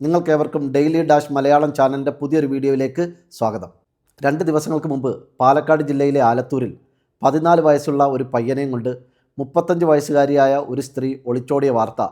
നിങ്ങൾക്കേവർക്കും daily dash Malayalam ചാനലിന്റെ പുതിയൊരു വീഡിയോയിലേക്ക് സ്വാഗതം. രണ്ട് ദിവസങ്ങൾക്ക് മുമ്പ് പാലക്കാട് ജില്ലയിലെ ആലത്തൂരിൽ പതിനാല് വയസ്സുള്ള ഒരു പയ്യനെയും കൊണ്ട് മുപ്പത്തഞ്ച് വയസ്സുകാരിയായ ഒരു സ്ത്രീ ഒളിച്ചോടിയ വാർത്ത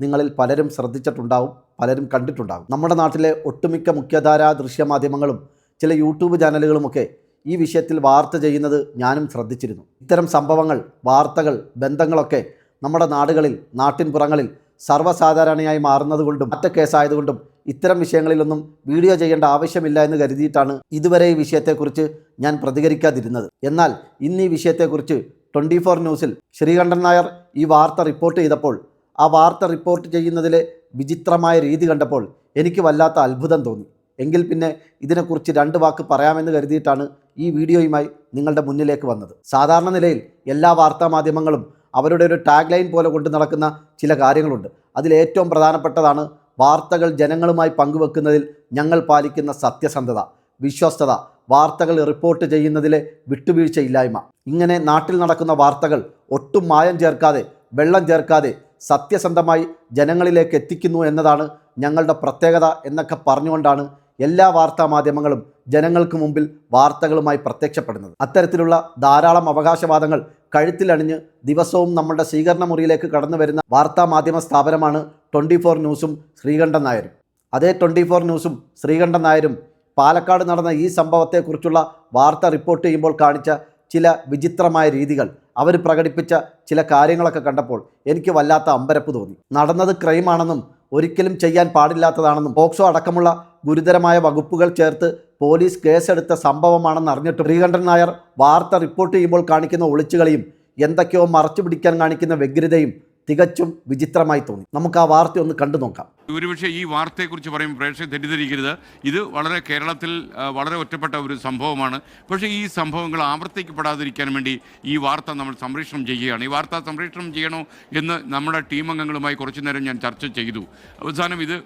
നിങ്ങളിൽ പലരും ശ്രദ്ധിച്ചിട്ടുണ്ടാവും പലരും കണ്ടിട്ടുണ്ടാകും നമ്മുടെ നാട്ടിലെ ഒട്ടുമിക്ക മുഖ്യധാരാ ദൃശ്യമാധ്യമങ്ങളും ചില യൂട്യൂബ് ചാനലുകളുമൊക്കെ ഈ വിഷയത്തിൽ വാർത്ത ചെയ്യുന്നത് ഞാനും ശ്രദ്ധിച്ചിരുന്നു. ഇത്തരം സംഭവങ്ങൾ വാർത്തകൾ ബന്ധങ്ങളൊക്കെ നമ്മുടെ നാടുകളിൽ നാട്ടിൻപുറങ്ങളിൽ സർവസാധാരണയായി മാറുന്നതുകൊണ്ടും ഒറ്റ കേസായതുകൊണ്ടും ഇത്തരം വിഷയങ്ങളിലൊന്നും വീഡിയോ ചെയ്യേണ്ട ആവശ്യമില്ല എന്ന് കരുതിയിട്ടാണ് ഇതുവരെ ഈ വിഷയത്തെക്കുറിച്ച് ഞാൻ പ്രതികരിക്കാതിരുന്നത്. എന്നാൽ ഇന്ന് ഈ വിഷയത്തെക്കുറിച്ച് ട്വന്റി ഫോർ ന്യൂസിൽ ശ്രീകണ്ഠൻ നായർ ഈ വാർത്ത റിപ്പോർട്ട് ചെയ്തപ്പോൾ ആ വാർത്ത റിപ്പോർട്ട് ചെയ്യുന്നതിലെ വിചിത്രമായ രീതി കണ്ടപ്പോൾ എനിക്ക് വല്ലാത്ത അത്ഭുതം തോന്നി. എങ്കിൽ പിന്നെ ഇതിനെക്കുറിച്ച് രണ്ട് വാക്ക് പറയാമെന്ന് കരുതിയിട്ടാണ് ഈ വീഡിയോയുമായി നിങ്ങളുടെ മുന്നിലേക്ക് വന്നത്. സാധാരണ നിലയിൽ എല്ലാ വാർത്താ മാധ്യമങ്ങളും അവരുടെ ഒരു ടാഗ് ലൈൻ പോലെ കൊണ്ടു നടക്കുന്ന ചില കാര്യങ്ങളുണ്ട്. അതിലേറ്റവും പ്രധാനപ്പെട്ടതാണ് വാർത്തകൾ ജനങ്ങളുമായി പങ്കുവെക്കുന്നതിൽ ഞങ്ങൾ പാലിക്കുന്ന സത്യസന്ധത വിശ്വസ്തത വാർത്തകൾ റിപ്പോർട്ട് ചെയ്യുന്നതിലെ വിട്ടുവീഴ്ചയില്ലായ്മ. ഇങ്ങനെ നാട്ടിൽ നടക്കുന്ന വാർത്തകൾ ഒട്ടും മായം ചേർക്കാതെ വെള്ളം ചേർക്കാതെ സത്യസന്ധമായി ജനങ്ങളിലേക്ക് എത്തിക്കുന്നു എന്നതാണ് ഞങ്ങളുടെ പ്രത്യേകത എന്നൊക്കെ പറഞ്ഞുകൊണ്ടാണ് എല്ലാ വാർത്താ മാധ്യമങ്ങളും ജനങ്ങൾക്ക് മുമ്പിൽ വാർത്തകളുമായി പ്രത്യക്ഷപ്പെടുന്നത്. അത്തരത്തിലുള്ള ധാരാളം അവകാശവാദങ്ങൾ കഴുത്തിലണിഞ്ഞ് ദിവസവും നമ്മുടെ സ്വീകരണ മുറിയിലേക്ക് കടന്നു വരുന്ന വാർത്താ മാധ്യമ സ്ഥാപനമാണ് ട്വന്റി ഫോർ ന്യൂസും ശ്രീകണ്ഠൻ നായരും. അതേ ട്വന്റി ഫോർ ന്യൂസും ശ്രീകണ്ഠൻ നായരും പാലക്കാട് നടന്ന ഈ സംഭവത്തെക്കുറിച്ചുള്ള വാർത്ത റിപ്പോർട്ട് ചെയ്യുമ്പോൾ കാണിച്ച ചില വിചിത്രമായ രീതികൾ അവർ പ്രകടിപ്പിച്ച ചില കാര്യങ്ങളൊക്കെ കണ്ടപ്പോൾ എനിക്ക് വല്ലാത്ത അമ്പരപ്പ് തോന്നി. നടന്നത് ക്രൈമാണെന്നും ഒരിക്കലും ചെയ്യാൻ പാടില്ലാത്തതാണെന്നും പോക്സോ അടക്കമുള്ള ഗുരുതരമായ വകുപ്പുകൾ ചേർത്ത് പോലീസ് കേസെടുത്ത സംഭവമാണെന്ന് അറിഞ്ഞിട്ട് ശ്രീകണ്ഠൻ നായർ വാർത്ത റിപ്പോർട്ട് ചെയ്യുമ്പോൾ കാണിക്കുന്ന ഒളിച്ചുകളിയും എന്തൊക്കെയോ മറച്ചു പിടിക്കാൻ കാണിക്കുന്ന വ്യഗ്രതയും തികച്ചും വിചിത്രമായി തോന്നി. നമുക്ക് ആ വാർത്ത ഒന്ന് കണ്ടു നോക്കാം. ഒരുപക്ഷെ ഈ വാർത്തയെക്കുറിച്ച് പറയും പ്രേക്ഷകർ തെറ്റിദ്ധരിക്കരുത്. ഇത് വളരെ കേരളത്തിൽ വളരെ ഒറ്റപ്പെട്ട ഒരു സംഭവമാണ്. പക്ഷേ ഈ സംഭവങ്ങൾ ആവർത്തിക്കപ്പെടാതിരിക്കാൻ വേണ്ടി ഈ വാർത്ത നമ്മൾ സംപ്രേഷണം ചെയ്യുകയാണ്. ഈ വാർത്ത സംപ്രേഷണം ചെയ്യണോ എന്ന് നമ്മുടെ ടീം അംഗങ്ങളുമായി കുറച്ചു നേരം ഞാൻ ചർച്ച ചെയ്തു. അവസാനം ഇത്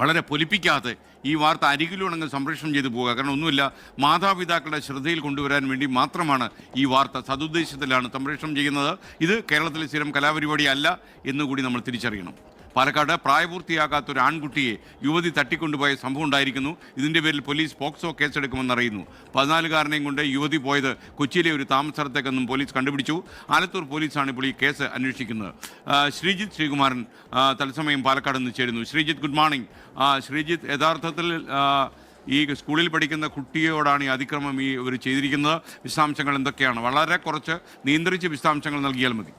വളരെ പൊലിപ്പിക്കാതെ ഈ വാർത്ത അരികിലുണങ്ങ് സംപ്രേഷണം ചെയ്തു പോകുക കാരണം ഒന്നുമില്ല മാതാപിതാക്കളുടെ ശ്രദ്ധയിൽ കൊണ്ടുവരാൻ വേണ്ടി മാത്രമാണ് ഈ വാർത്ത സതുദ്ദേശത്തിലാണ് സംപ്രേഷണം ചെയ്യുന്നത്. ഇത് കേരളത്തിലെ സ്ഥിരം കലാപരിപാടി അല്ല എന്നുകൂടി നമ്മൾ തിരിച്ചറിയണം. പാലക്കാട് പ്രായപൂർത്തിയാകാത്ത ഒരു ആൺകുട്ടിയെ യുവതി തട്ടിക്കൊണ്ടുപോയ സംഭവം ഉണ്ടായിരിക്കുന്നു. ഇതിന്റെ പേരിൽ പോലീസ് പോക്സോ കേസെടുക്കുമെന്നറിയുന്നു. പതിനാലുകാരനെയും കൊണ്ട് യുവതി പോയത് കൊച്ചിയിലെ ഒരു താമസത്തേക്കെന്നും പോലീസ് കണ്ടുപിടിച്ചു. ആലത്തൂർ പോലീസാണ് ഇപ്പോൾ ഈ കേസ് അന്വേഷിക്കുന്നത്. ശ്രീജിത്ത് ശ്രീകുമാരൻ തത്സമയം പാലക്കാട് നിന്ന് ചേരുന്നു. Sreejith good morning. ശ്രീജിത്ത് യഥാർത്ഥത്തിൽ ഈ സ്കൂളിൽ പഠിക്കുന്ന കുട്ടിയോടാണ് ഈ അതിക്രമം ഈ ഇവർ ചെയ്തിരിക്കുന്നത്. വിശദാംശങ്ങൾ എന്തൊക്കെയാണ്? വളരെ കുറച്ച് നിയന്ത്രിച്ച് വിശദാംശങ്ങൾ നൽകിയാൽ മതി.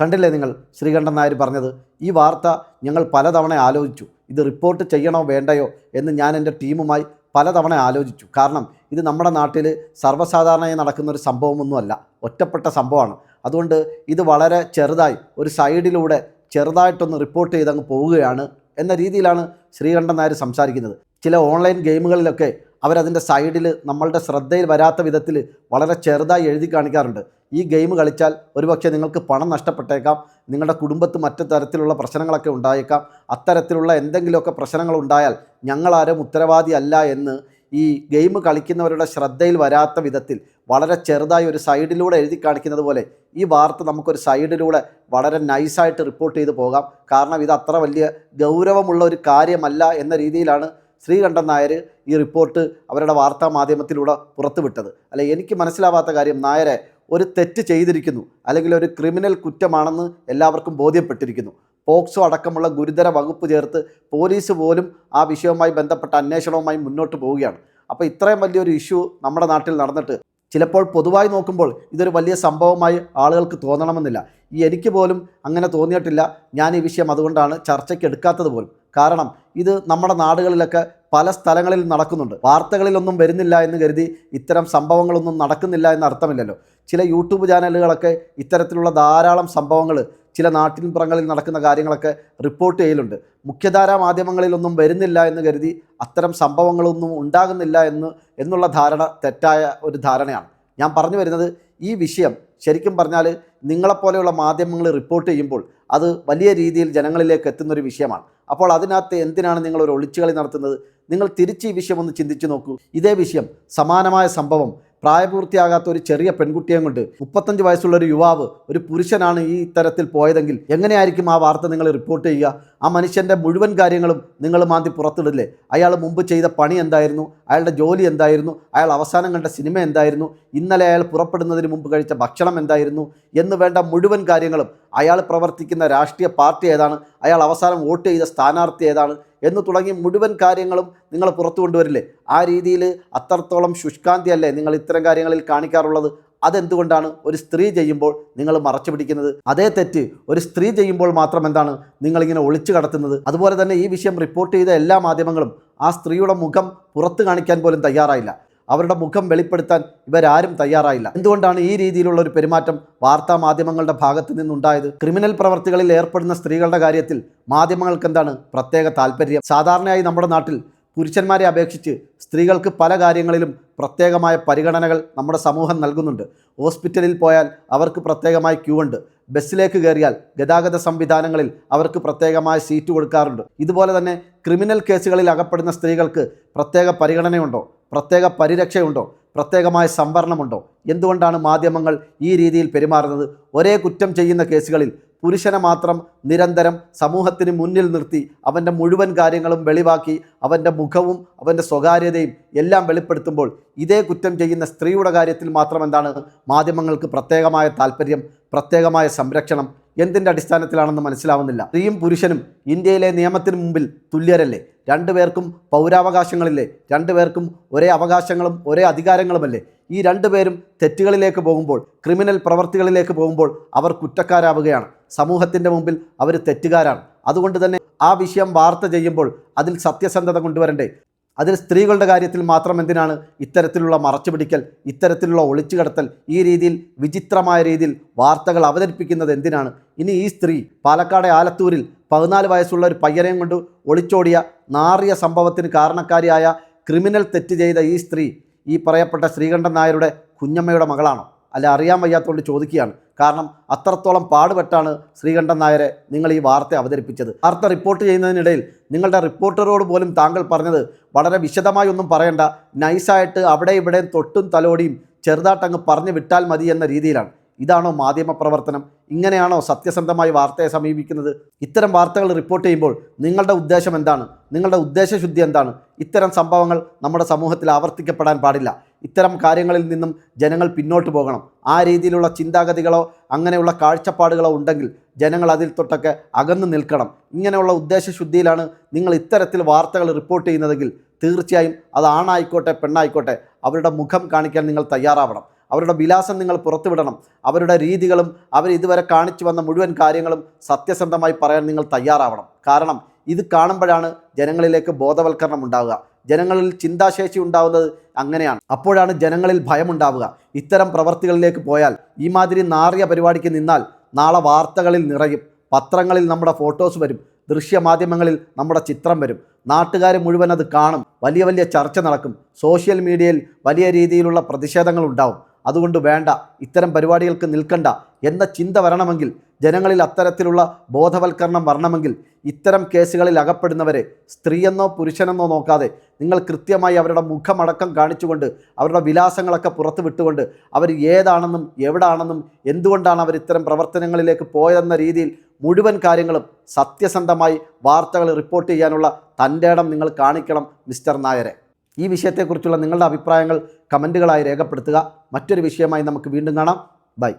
കണ്ടില്ലേ നിങ്ങൾ ശ്രീകണ്ഠൻ നായർ പറഞ്ഞത്? ഈ വാർത്ത ഞങ്ങൾ പലതവണ ആലോചിച്ചു. ഇത് റിപ്പോർട്ട് ചെയ്യണോ വേണ്ടയോ എന്ന് ഞാൻ എന്റെ ടീമുമായി പലതവണ ആലോചിച്ചു. കാരണം ഇത് നമ്മുടെ നാട്ടിൽ സർവസാധാരണയായി നടക്കുന്ന ഒരു സംഭവമൊന്നുമല്ല. ഒറ്റപ്പെട്ട സംഭവമാണ്. അതുകൊണ്ട് ഇത് വളരെ ചെറുതായി ഒരു സൈഡിലൂടെ ചെറുതായിട്ടൊന്ന് റിപ്പോർട്ട് ചെയ്തങ്ങ് പോവുകയാണ് എന്ന രീതിയിലാണ് ശ്രീകണ്ഠൻ നായർ സംസാരിക്കുന്നത്. ചില ഓൺലൈൻ ഗെയിമുകളിലൊക്കെ അവരതിന്റെ സൈഡിൽ നമ്മളുടെ ശ്രദ്ധയിൽ വരാത്ത വിധത്തിൽ വളരെ ചെറുതായി എഴുതി കാണിക്കാറുണ്ട്. ഈ ഗെയിം കളിച്ചാൽ ഒരുപക്ഷെ നിങ്ങൾക്ക് പണം നഷ്ടപ്പെട്ടേക്കാം നിങ്ങളുടെ കുടുംബത്ത് മറ്റു തരത്തിലുള്ള പ്രശ്നങ്ങളൊക്കെ ഉണ്ടായേക്കാം. അത്തരത്തിലുള്ള എന്തെങ്കിലുമൊക്കെ പ്രശ്നങ്ങൾ ഉണ്ടായാൽ ഞങ്ങളാരും ഉത്തരവാദിയല്ല എന്ന് ഈ ഗെയിം കളിക്കുന്നവരുടെ ശ്രദ്ധയിൽ വരാത്ത വിധത്തിൽ വളരെ ചെറുതായി ഒരു സൈഡിലൂടെ എഴുതി കാണിക്കുന്നത് പോലെ ഈ വാർത്ത നമുക്കൊരു സൈഡിലൂടെ വളരെ നൈസായിട്ട് റിപ്പോർട്ട് ചെയ്തു പോകാം. കാരണം ഇത് അത്ര വലിയ ഗൗരവമുള്ള ഒരു കാര്യമല്ല എന്ന രീതിയിലാണ് ശ്രീകണ്ഠൻ നായർ ഈ റിപ്പോർട്ട് അവരുടെ വാർത്താ മാധ്യമത്തിലൂടെ പുറത്തുവിട്ടത്. അല്ലെ എനിക്ക് മനസ്സിലാവാത്ത കാര്യം നായരെ ഒരു തെറ്റ് ചെയ്തിരിക്കുന്നു. അല്ലെങ്കിൽ ഒരു ക്രിമിനൽ കുറ്റമാണെന്ന് എല്ലാവർക്കും ബോധ്യപ്പെട്ടിരിക്കുന്നു. പോക്സോ അടക്കമുള്ള ഗുരുതര വകുപ്പ് ചേർത്ത് പോലീസ് പോലും ആ വിഷയവുമായി ബന്ധപ്പെട്ട അന്വേഷണവുമായി മുന്നോട്ട് പോവുകയാണ്. അപ്പോൾ ഇത്രയും വലിയൊരു ഇഷ്യൂ നമ്മുടെ നാട്ടിൽ നടന്നിട്ട് ചിലപ്പോൾ പൊതുവായി നോക്കുമ്പോൾ ഇതൊരു വലിയ സംഭവമായി ആളുകൾക്ക് തോന്നണമെന്നില്ല. ഈ എനിക്ക് പോലും അങ്ങനെ തോന്നിയിട്ടില്ല. ഞാൻ ഈ വിഷയം അതുകൊണ്ടാണ് ചർച്ചയ്ക്ക് എടുക്കാത്തത് പോലും. കാരണം ഇത് നമ്മുടെ നാടുകളിലൊക്കെ പല സ്ഥലങ്ങളിൽ നടക്കുന്നുണ്ട്. വാർത്തകളിലൊന്നും വരുന്നില്ല എന്ന് കരുതി ഇത്തരം സംഭവങ്ങളൊന്നും നടക്കുന്നില്ല എന്ന് അർത്ഥമില്ലല്ലോ. ചില യൂട്യൂബ് ചാനലുകളൊക്കെ ഇത്തരത്തിലുള്ള ധാരാളം സംഭവങ്ങൾ ചില നാട്ടിൻപുറങ്ങളിൽ നടക്കുന്ന കാര്യങ്ങളൊക്കെ റിപ്പോർട്ട് ചെയ്യലുണ്ട്. മുഖ്യധാരാ മാധ്യമങ്ങളിലൊന്നും വരുന്നില്ല എന്ന് കരുതി അത്തരം സംഭവങ്ങളൊന്നും ഉണ്ടാകുന്നില്ല എന്ന് എന്നുള്ള ധാരണ തെറ്റായ ഒരു ധാരണയാണ്. ഞാൻ പറഞ്ഞു വരുന്നത് ഈ വിഷയം ശരിക്കും പറഞ്ഞാൽ നിങ്ങളെപ്പോലെയുള്ള മാധ്യമങ്ങൾ റിപ്പോർട്ട് ചെയ്യുമ്പോൾ അത് വലിയ രീതിയിൽ ജനങ്ങളിലേക്ക് എത്തുന്നൊരു വിഷയമാണ്. അപ്പോൾ അതിനകത്ത് എന്തിനാണ് നിങ്ങൾ ഒരു ഒളിച്ചുകളി നടത്തുന്നത്? നിങ്ങൾ തിരിച്ച് ഈ വിഷയം ഒന്ന് ചിന്തിച്ചു നോക്കൂ. ഇതേ വിഷയം സമാനമായ സംഭവം. പ്രായപൂർത്തിയാകാത്ത ഒരു ചെറിയ പെൺകുട്ടിയെ കൊണ്ട് മുപ്പത്തഞ്ച് വയസ്സുള്ള ഒരു യുവാവ് ഒരു പുരുഷനാണ് ഈ ഇത്തരത്തിൽ പോയതെങ്കിൽ എങ്ങനെയായിരിക്കും ആ വാർത്ത നിങ്ങൾ റിപ്പോർട്ട് ചെയ്യുക? ആ മനുഷ്യന്റെ മുഴുവൻ കാര്യങ്ങളും നിങ്ങൾ മാന്തി പുറത്തിടില്ലേ? അയാൾ മുമ്പ് ചെയ്ത പണി എന്തായിരുന്നു? അയാളുടെ ജോലി എന്തായിരുന്നു? അയാൾ അവസാനം കണ്ട സിനിമ എന്തായിരുന്നു? ഇന്നലെ അയാൾ പുറപ്പെടുന്നതിന് മുമ്പ് കഴിച്ച ഭക്ഷണം എന്തായിരുന്നു? എന്ന് വേണ്ട മുഴുവൻ കാര്യങ്ങളും അയാൾ പ്രവർത്തിക്കുന്ന രാഷ്ട്രീയ പാർട്ടി ഏതാണ്? അയാൾ അവസാനം വോട്ട് ചെയ്ത സ്ഥാനാർത്ഥി ഏതാണ്? എന്ന് തുടങ്ങി മുഴുവൻ കാര്യങ്ങളും നിങ്ങൾ പുറത്തു കൊണ്ടുവരില്ലേ? ആ രീതിയിൽ അത്രത്തോളം ശുഷ്കാന്തി അല്ലേ നിങ്ങൾ ഇത്തരം കാര്യങ്ങളിൽ കാണിക്കാറുള്ളത്? അതെന്തുകൊണ്ടാണ് ഒരു സ്ത്രീ ചെയ്യുമ്പോൾ നിങ്ങൾ മറച്ചു പിടിക്കുന്നത്? അതേ തെറ്റ് ഒരു സ്ത്രീ ചെയ്യുമ്പോൾ മാത്രം എന്താണ് നിങ്ങളിങ്ങനെ ഒളിച്ചു കടത്തുന്നത്? അതുപോലെ തന്നെ ഈ വിഷയം റിപ്പോർട്ട് ചെയ്ത എല്ലാ മാധ്യമങ്ങളും ആ സ്ത്രീയുടെ മുഖം പുറത്തു കാണിക്കാൻ പോലും തയ്യാറായില്ല. അവരുടെ മുഖം വെളിപ്പെടുത്താൻ ഇവരാരും തയ്യാറായില്ല. എന്തുകൊണ്ടാണ് ഈ രീതിയിലുള്ള ഒരു പെരുമാറ്റം വാർത്താ മാധ്യമങ്ങളുടെ ഭാഗത്തു നിന്നുണ്ടായത്? ക്രിമിനൽ പ്രവർത്തികളിൽ ഏർപ്പെടുന്ന സ്ത്രീകളുടെ കാര്യത്തിൽ മാധ്യമങ്ങൾക്ക് എന്താണ് പ്രത്യേക താല്പര്യം? സാധാരണയായി നമ്മുടെ നാട്ടിൽ പുരുഷന്മാരെ അപേക്ഷിച്ച് സ്ത്രീകൾക്ക് പല കാര്യങ്ങളിലും പ്രത്യേകമായ പരിഗണനകൾ നമ്മുടെ സമൂഹം നൽകുന്നുണ്ട്. ഹോസ്പിറ്റലിൽ പോയാൽ അവർക്ക് പ്രത്യേകമായ ക്യൂ ഉണ്ട്. ബസ്സിലേക്ക് കയറിയാൽ ഗതാഗത സംവിധാനങ്ങളിൽ അവർക്ക് പ്രത്യേകമായ സീറ്റ് കൊടുക്കാറുണ്ട്. ഇതുപോലെ തന്നെ ക്രിമിനൽ കേസുകളിൽ അകപ്പെടുന്ന സ്ത്രീകൾക്ക് പ്രത്യേക പരിഗണനയുണ്ടോ? പ്രത്യേക പരിരക്ഷയുണ്ടോ? പ്രത്യേകമായ സംവരണമുണ്ടോ? എന്തുകൊണ്ടാണ് മാധ്യമങ്ങൾ ഈ രീതിയിൽ പെരുമാറുന്നത്? ഒരേ കുറ്റം ചെയ്യുന്ന കേസുകളിൽ പുരുഷനെ മാത്രം നിരന്തരം സമൂഹത്തിന് മുന്നിൽ നിർത്തി അവന്റെ മുഴുവൻ കാര്യങ്ങളും വെളിവാക്കി അവന്റെ മുഖവും അവന്റെ സ്വകാര്യതയും എല്ലാം വെളിപ്പെടുത്തുമ്പോൾ ഇതേ കുറ്റം ചെയ്യുന്ന സ്ത്രീയുടെ കാര്യത്തിൽ മാത്രം എന്താണ്? മാധ്യമങ്ങൾക്ക് പ്രത്യേകമായ താല്പര്യം പ്രത്യേകമായ സംരക്ഷണം. എന്തിന്റെ അടിസ്ഥാനത്തിലാണെന്ന് മനസ്സിലാവുന്നില്ല. സ്ത്രീയും പുരുഷനും ഇന്ത്യയിലെ നിയമത്തിന് മുമ്പിൽ തുല്യരല്ലേ? രണ്ടുപേർക്കും പൗരാവകാശങ്ങളില്ലേ? രണ്ടുപേർക്കും ഒരേ അവകാശങ്ങളും ഒരേ അധികാരങ്ങളുമല്ലേ? ഈ രണ്ടുപേരും തെറ്റുകളിലേക്ക് പോകുമ്പോൾ ക്രിമിനൽ പ്രവർത്തികളിലേക്ക് പോകുമ്പോൾ അവർ കുറ്റക്കാരാവുകയാണ്. സമൂഹത്തിന്റെ മുമ്പിൽ അവർ തെറ്റുകാരാണ്. അതുകൊണ്ട് തന്നെ ആ വിഷയം വാർത്ത ചെയ്യുമ്പോൾ അതിൽ സത്യസന്ധത കൊണ്ടുവരണ്ടേ? അതിൽ സ്ത്രീകളുടെ കാര്യത്തിൽ മാത്രം എന്തിനാണ് ഇത്തരത്തിലുള്ള മറച്ചുപിടിക്കൽ ഇത്തരത്തിലുള്ള ഒളിച്ചുകടത്തൽ ഈ രീതിയിൽ വിചിത്രമായ രീതിയിൽ വാർത്തകൾ അവതരിപ്പിക്കുന്നത് എന്തിനാണ്? ഇനി ഈ സ്ത്രീ പാലക്കാട് ആലത്തൂരിൽ പതിനാല് വയസ്സുള്ള ഒരു പയ്യനെയും കൊണ്ട് ഒളിച്ചോടിയ നാറിയ സംഭവത്തിന് കാരണക്കാരിയായ ക്രിമിനൽ തെറ്റ് ചെയ്ത ഈ സ്ത്രീ ഈ പറയപ്പെട്ട ശ്രീകണ്ഠൻ നായരുടെ കുഞ്ഞമ്മയുടെ മകളാണോ. അല്ല അറിയാൻ വയ്യാത്തതുകൊണ്ട് ചോദിക്കുകയാണ്. കാരണം അത്രത്തോളം പാടുപെട്ടാണ് ശ്രീകണ്ഠൻ നായരെ നിങ്ങൾ ഈ വാർത്ത അവതരിപ്പിച്ചത്. വാർത്ത റിപ്പോർട്ട് ചെയ്യുന്നതിനിടയിൽ നിങ്ങളുടെ റിപ്പോർട്ടറോട് പോലും താങ്കൾ പറഞ്ഞത് വളരെ വിശദമായി ഒന്നും പറയണ്ട. നൈസായിട്ട് അവിടെ ഇവിടെ തൊട്ടും തലോടിയും ചെറുതായിട്ടങ്ങ് പറഞ്ഞു വിട്ടാൽ മതി എന്ന രീതിയിലാണ്. ഇതാണോ മാധ്യമ പ്രവർത്തനം? ഇങ്ങനെയാണോ സത്യസന്ധമായി വാർത്തയെ സമീപിക്കുന്നത്? ഇത്തരം വാർത്തകൾ റിപ്പോർട്ട് ചെയ്യുമ്പോൾ നിങ്ങളുടെ ഉദ്ദേശം എന്താണ്? നിങ്ങളുടെ ഉദ്ദേശശുദ്ധി എന്താണ്? ഇത്തരം സംഭവങ്ങൾ നമ്മുടെ സമൂഹത്തിൽ ആവർത്തിക്കപ്പെടാൻ പാടില്ല. ഇത്തരം കാര്യങ്ങളിൽ നിന്നും ജനങ്ങൾ പിന്നോട്ട് പോകണം. ആ രീതിയിലുള്ള ചിന്താഗതികളോ അങ്ങനെയുള്ള കാഴ്ചപ്പാടുകളോ ഉണ്ടെങ്കിൽ ജനങ്ങൾ അതിൽ തൊട്ടൊക്കെ അകന്നു നിൽക്കണം. ഇങ്ങനെയുള്ള ഉദ്ദേശശുദ്ധിയിലാണ് നിങ്ങൾ ഇത്തരത്തിൽ വാർത്തകൾ റിപ്പോർട്ട് ചെയ്യുന്നതെങ്കിൽ തീർച്ചയായും അത് ആണായിക്കോട്ടെ പെണ്ണായിക്കോട്ടെ അവരുടെ മുഖം കാണിക്കാൻ നിങ്ങൾ തയ്യാറാവണം. അവരുടെ വിലാസം നിങ്ങൾ പുറത്തുവിടണം. അവരുടെ രീതികളും അവർ ഇതുവരെ കാണിച്ചു വന്ന മുഴുവൻ കാര്യങ്ങളും സത്യസന്ധമായി പറയാൻ നിങ്ങൾ തയ്യാറാവണം. കാരണം ഇത് കാണുമ്പോഴാണ് ജനങ്ങളിലേക്ക് ബോധവൽക്കരണം ഉണ്ടാവുക. ജനങ്ങളിൽ ചിന്താശേഷി ഉണ്ടാവുന്നത് അങ്ങനെയാണ്. അപ്പോഴാണ് ജനങ്ങളിൽ ഭയമുണ്ടാവുക. ഇത്തരം പ്രവർത്തികളിലേക്ക് പോയാൽ ഈ മാതിരി നാറിയ പരിപാടിക്ക് നിന്നാൽ നാളെ വാർത്തകളിൽ നിറയും. പത്രങ്ങളിൽ നമ്മുടെ ഫോട്ടോസ് വരും. ദൃശ്യമാധ്യമങ്ങളിൽ നമ്മുടെ ചിത്രം വരും. നാട്ടുകാർ മുഴുവൻ അത് കാണും. വലിയ വലിയ ചർച്ച നടക്കും. സോഷ്യൽ മീഡിയയിൽ വലിയ രീതിയിലുള്ള പ്രതിഷേധങ്ങൾ ഉണ്ടാവും. അതുകൊണ്ട് വേണ്ട. ഇത്തരം പരിപാടികൾക്ക് നിൽക്കണ്ട. എന്ന ചിന്ത വരണമെങ്കിൽ ജനങ്ങളിൽ അത്തരത്തിലുള്ള ബോധവൽക്കരണം വരണമെങ്കിൽ ഇത്തരം കേസുകളിൽ അകപ്പെടുന്നവരെ സ്ത്രീയെന്നോ പുരുഷനെന്നോ നോക്കാതെ നിങ്ങൾ കൃത്യമായി അവരുടെ മുഖമടക്കം കാണിച്ചുകൊണ്ട് അവരുടെ വിലാസങ്ങളൊക്കെ പുറത്തു വിട്ടുകൊണ്ട് അവർ ഏതാണെന്നും എവിടാണെന്നും എന്തുകൊണ്ടാണ് അവർ ഇത്തരം പ്രവർത്തനങ്ങളിലേക്ക് പോയതെന്ന രീതിയിൽ മുഴുവൻ കാര്യങ്ങളും സത്യസന്ധമായി വാർത്തകൾ റിപ്പോർട്ട് ചെയ്യാനുള്ള തന്റെ ഇടം നിങ്ങൾ കാണിക്കണം മിസ്റ്റർ നായരെ. ഈ വിഷയത്തെക്കുറിച്ചുള്ള നിങ്ങളുടെ അഭിപ്രായങ്ങൾ കമന്റുകളായി രേഖപ്പെടുത്തുക. മറ്റൊരു വിഷയമായി നമുക്ക് വീണ്ടും കാണാം. ബൈ.